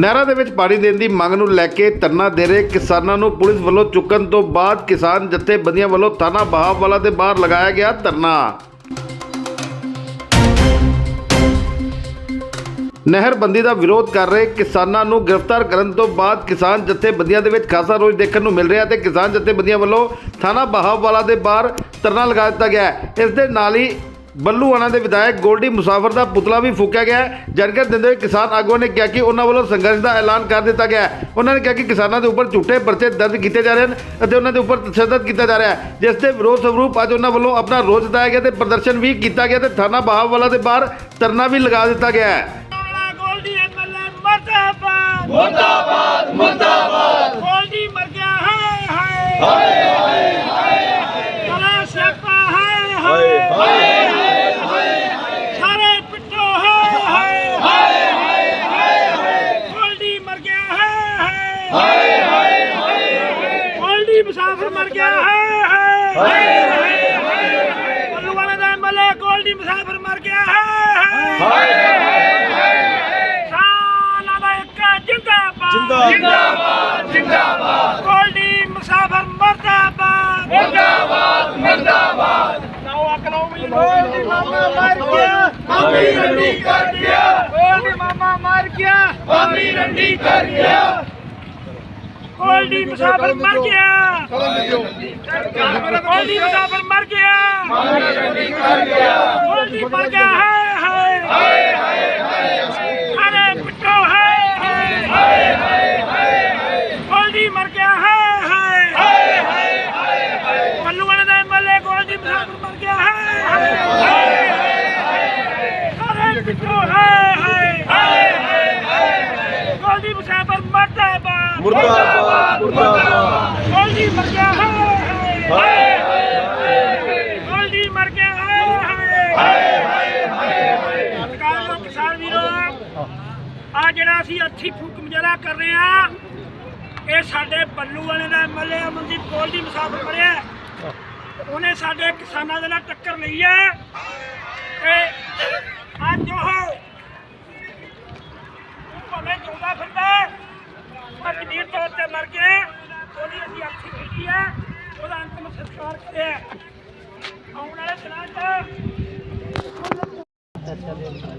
ਨਹਿਰਾਂ ਦੇ ਵਿੱਚ ਪਾਣੀ ਦੇਣ ਦੀ ਮੰਗ ਨੂੰ ਲੈ ਕੇ ਧਰਨਾ ਦੇ ਰਹੇ ਕਿਸਾਨਾਂ ਨੂੰ ਪੁਲਿਸ ਵੱਲੋਂ ਚੁੱਕਣ ਤੋਂ ਬਾਅਦ ਕਿਸਾਨ ਜਥੇਬੰਦੀਆਂ ਵੱਲੋਂ ਥਾਣਾ ਬਹਾਵਵਾਲਾ ਦੇ ਬਾਹਰ ਲਗਾਇਆ ਗਿਆ ਧਰਨਾ ਨਹਿਰਬੰਦੀ ਦਾ ਵਿਰੋਧ ਕਰ ਰਹੇ ਕਿਸਾਨਾਂ ਨੂੰ ਗ੍ਰਿਫਤਾਰ ਕਰਨ ਤੋਂ ਬਾਅਦ ਕਿਸਾਨ ਜਥੇਬੰਦੀਆਂ ਦੇ ਵਿੱਚ ਖਾਸਾ ਰੋਸ ਦੇਖਣ ਨੂੰ ਮਿਲ ਰਿਹਾ ਤੇ ਕਿਸਾਨ ਜਥੇਬੰਦੀਆਂ ਵੱਲੋਂ ਥਾਣਾ ਬਹਾਵਵਾਲਾ ਦੇ ਬਾਹਰ ਧਰਨਾ ਲਗਾ ਦਿੱਤਾ ਗਿਆ ਹੈ। ਇਸ ਦੇ ਨਾਲ ਹੀ ਬੱਲੂਆਣਾ ਦੇ ਵਿਧਾਇਕ ਗੋਲਡੀ ਮੁਸਾਫਰ ਦਾ ਪੁਤਲਾ ਵੀ ਫੂਕਿਆ ਗਿਆ ਹੈ। ਜਾਣਕਾਰੀ ਦਿੰਦੇ ਹੋਏ ਕਿਸਾਨ ਆਗੂਆਂ ਨੇ ਕਿਹਾ ਕਿ ਉਹਨਾਂ ਵੱਲੋਂ ਸੰਘਰਸ਼ ਦਾ ਐਲਾਨ ਕਰ ਦਿੱਤਾ ਗਿਆ ਹੈ। ਉਹਨਾਂ ਨੇ ਕਿਹਾ ਕਿ ਕਿਸਾਨਾਂ ਦੇ ਉੱਪਰ ਝੂਠੇ ਪਰਚੇ ਦਰਜ ਕੀਤੇ ਜਾ ਰਹੇ ਹਨ ਅਤੇ ਉਹਨਾਂ ਦੇ ਉੱਪਰ ਤਸ਼ੱਦਦ ਕੀਤਾ ਜਾ ਰਿਹਾ ਹੈ ਜਿਸ ਦੇ ਵਿਰੋਧ ਸਵਰੂਪ ਅੱਜ ਉਹਨਾਂ ਵੱਲੋਂ ਆਪਣਾ ਰੋਸ ਜਤਾਇਆ ਗਿਆ ਤੇ ਪ੍ਰਦਰਸ਼ਨ ਵੀ ਕੀਤਾ ਗਿਆ ਤੇ ਥਾਣਾ ਬਹਾਵਵਾਲਾ ਦੇ ਬਾਹਰ ਧਰਨਾ ਵੀ ਲਗਾ ਦਿੱਤਾ ਗਿਆ ਹੈ ਕਾਲਾ ਗੋਲਡੀ ਐਮਐਲਏ ਮਰਦਾਬਾਦ ਮੁਰਦਾਬਾਦ ਮੁਰਦਾਬਾਦ ਗੋਲਡੀ ਮਰ ਗਿਆ ਹਾਏ ਹਾਏ ਹਾਏ ਹਾਏ ਹਾਏ ਕਾਲਾ ਸਿਆਪਾ ਹਾਏ ਹਾਏ ਹਾਏ ਹਾਏ ਸਾਰੇ ਪਿੱਟੋ ਹਾਏ ਹਾਏ ਹਾਏ ਹਾਏ ਗੋਲਡੀ ਮਰ ਗਿਆ ਹਾਏ ਹਾਏ ਹਾਏ ਹਾਏ ਗੋਲਡੀ ਮੁਸਾਫਰ ਮਰ ਗਿਆ ਹਾਏ ਹਾਏ ਹਾਏ ਬੱਲੂ ਵਾਲੇ ਦਾ ਐਮਐਲਏ ਗੋਲਡੀ ਮੁਸਾਫਰ ਮਰ ਗਿਆ ਹਾਏ ਸਾਨਾ ਦਾ ਇੱਕ ਜਿੰਦਾਬਾਦ ਜਿੰਦਾਬਾਦ ਜਿੰਦਾਬਾਦ ਗੋਲਡੀ ਮੁਸਾਫਰ ਮਰਦਾਬਾਦ ਮਰਦਾਬਾਦ ਮਰਦਾਬਾਦ ਨਾਓ ਅਕਲੋ ਵੀ ਗੋਲਡੀ ਮਾਮਾ ਮਰ ਗਿਆ ਮਾਮੀ ਰੰਡੀ ਕਰ ਗਿਆ ਗੋਲਡੀ ਮਾਮਾ ਮਰ ਗਿਆ ਮਾਮੀ ਰੰਡੀ ਕਰ ਗਿਆ ਗੋਲਡੀ ਮੁਸਾਫਰ ਮਰ ਗਿਆ ਗੋਲਡੀ ਮੁਸਾਫਰ ਮਰ ਗਿਆ ਮਾਮੀ ਰੰਡੀ ਕਰ ਗਿਆ ਗੋਲਡੀ ਮਰ ਗਿਆ ਹਾਏ ਹਾਏ ਅਰੇ ਪਿੱਟੋ ਹਾਏ ਹਾਏ ਹਾਏ ਹਾਏ ਗੋਲਡੀ ਮਰ ਗਿਆ ਹਾਏ ਹਾਏ ਹਾਏ ਗੋਲਡੀ ਮਰ ਗਿਆ, ਹਾਏ ਹਾਏ ਹਾਏ ਗੋਲਡੀ ਮਰ ਗਿਆ, ਹਾਏ ਹਾਏ। ਗੋਲਡੀ ਹਾਏ ਹਾਏ ਕਾਲੋ ਕਿਸਾਨ ਵੀਰੋ। ਆ ਜਿਹੜਾ ਅਸੀਂ ਅੱਥੀ ਫੂਕ ਮੁਜ਼ਾਹਰਾ ਕਰ ਰਹੇ ਆ, ਇਹ ਸਾਡੇ ਬੱਲੂ ਵਾਲੇ ਦਾ ਐਮਐਲਏ ਅਮਨਦੀਪ ਗੋਲਡੀ ਮੁਸਾਫਰ ਮਰਿਆ ਉਹਨੇ ਸਾਡੇ ਕਿਸਾਨਾਂ ਦੇ ਨਾਲ ਟੱਕਰ ਲਈ ਹੈ। ਤੇ ਅੱਜ ਉਹ ਉਹ ਭਾਵੇਂ ਜਿਉਂਦਾ ਫਿਰਦਾ ਹੈ, ਪਰ ਜਮੀਰ ਤੌਰ ਉਹਦੀ ਅਸੀਂ ਅੱਖੀ ਕੀਤੀ ਹੈ। ਉਹਦਾ ਅੰਤਮ ਸੰਸਕਾਰ ਕਰਿਆ ਆਉਣ ਵਾਲੇ ਦਿਨਾਂ 'ਚ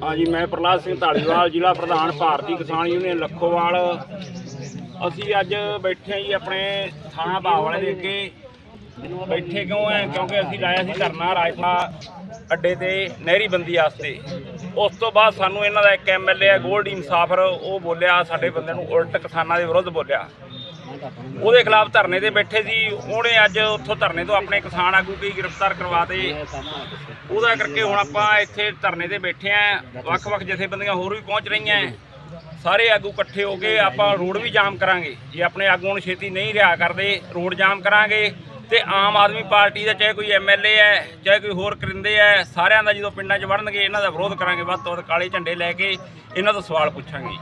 ਹਾਂਜੀ, ਮੈਂ ਪ੍ਰਲਾਦ ਸਿੰਘ ਢਾਲੀਵਾਲ, ਜ਼ਿਲ੍ਹਾ ਪ੍ਰਧਾਨ ਭਾਰਤੀ ਕਿਸਾਨ ਯੂਨੀਅਨ, ਲੱਖੋਵਾਲ। ਅਸੀਂ ਅੱਜ ਬੈਠੇ ਹਾਂ ਜੀ ਆਪਣੇ ਥਾਣਾ ਬਾਵਾਲੇ ਦੇ ਅੱਗੇ। ਬੈਠੇ ਕਿਉਂ ਹੈ? ਕਿਉਂਕਿ ਅਸੀਂ ਲਾਇਆ ਸੀ ਧਰਨਾ ਰਾਜਪਾ ਅੱਡੇ ਤੇ ਨਹਿਰੀ ਬੰਦੀ ਵਾਸਤੇ। ਉਸ ਤੋਂ ਬਾਅਦ ਸਾਨੂੰ ਇਹਨਾਂ ਦਾ ਇੱਕ ਐਮਐਲਏ ਹੈ, ਗੋਲਡੀ ਇਨਸਾਫ਼ਰ ਉਹ ਬੋਲਿਆ, ਸਾਡੇ ਬੰਦੇ ਨੂੰ ਉਲਟ ਕਿਸਾਨਾਂ ਦੇ ਵਿਰੁੱਧ ਬੋਲਿਆ। ਉਹਦੇ ਖਿਲਾਫ ਧਰਨੇ ਤੇ ਬੈਠੇ ਸੀ। ਉਹਨੇ ਅੱਜ ਉੱਥੋਂ ਧਰਨੇ ਤੋਂ ਆਪਣੇ ਕਿਸਾਨ ਆਗੂ ਕੀ ਗ੍ਰਿਫਤਾਰ ਕਰਵਾ ਦੇ ਉਹਦਾ ਕਰਕੇ ਹੁਣ ਆਪਾਂ ਇੱਥੇ ਧਰਨੇ ਤੇ ਬੈਠੇ ਆਂ। ਵੱਖ-ਵੱਖ ਜਥੇਬੰਦੀਆਂ ਹੋਰ ਵੀ ਪਹੁੰਚ ਰਹੀਆਂ ਸਾਰੇ ਆਗੂ ਇਕੱਠੇ ਹੋ ਕੇ ਆਪਾਂ ਰੋਡ ਵੀ ਜਾਮ ਕਰਾਂਗੇ। ਜੇ ਆਪਣੇ ਆਗੂਆਂ ਨੂੰ ਛੇਤੀ ਨਹੀਂ ਰਿਹਾ ਕਰਦੇ, ਰੋਡ ਜਾਮ ਕਰਾਂਗੇ। ਤੇ ਆਮ ਆਦਮੀ ਪਾਰਟੀ ਦਾ ਚਾਹੇ ਕੋਈ ਐਮਐਲਏ ਹੈ, ਚਾਹੇ ਕੋਈ ਹੋਰ ਕਰਿੰਦੇ ਹੈ, ਸਾਰਿਆਂ ਦਾ ਜਦੋਂ ਪਿੰਡਾਂ 'ਚ ਵੜਨਗੇ, ਇਹਨਾਂ ਦਾ ਵਿਰੋਧ ਕਰਾਂਗੇ। ਵੱਧ ਤੋਂ ਵੱਧ ਕਾਲੇ ਝੰਡੇ ਲੈ ਕੇ ਇਹਨਾਂ ਤੋਂ ਸਵਾਲ ਪੁੱਛਾਂਗੇ।